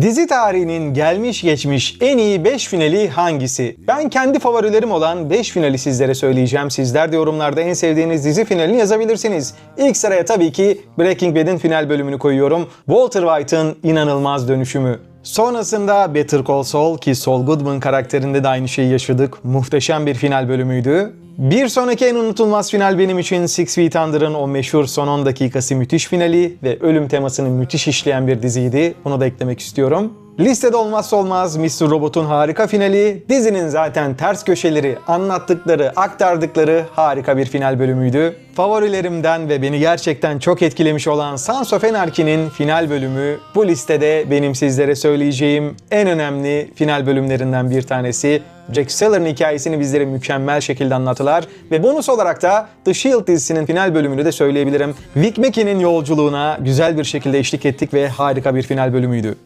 Dizi tarihinin gelmiş geçmiş en iyi 5 finali hangisi? Ben kendi favorilerim olan 5 finali sizlere söyleyeceğim. Sizler de yorumlarda en sevdiğiniz dizi finalini yazabilirsiniz. İlk sıraya tabii ki Breaking Bad'in final bölümünü koyuyorum. Walter White'ın inanılmaz dönüşümü. Sonrasında Better Call Saul ki Saul Goodman karakterinde de aynı şeyi yaşadık. Muhteşem bir final bölümüydü. Bir sonraki en unutulmaz final benim için Six Feet Under'ın o meşhur son 10 dakikası müthiş finali ve ölüm temasını müthiş işleyen bir diziydi. Bunu da eklemek istiyorum. Listede olmazsa olmaz Mr. Robot'un harika finali, dizinin zaten ters köşeleri, anlattıkları, aktardıkları harika bir final bölümüydü. Favorilerimden ve beni gerçekten çok etkilemiş olan Sons of final bölümü bu listede benim sizlere söyleyeceğim en önemli final bölümlerinden bir tanesi. Jack Seller'ın hikayesini bizlere mükemmel şekilde anlattılar ve bonus olarak da The Shield dizisinin final bölümünü de söyleyebilirim. Vic Mackey'nin yolculuğuna güzel bir şekilde eşlik ettik ve harika bir final bölümüydü.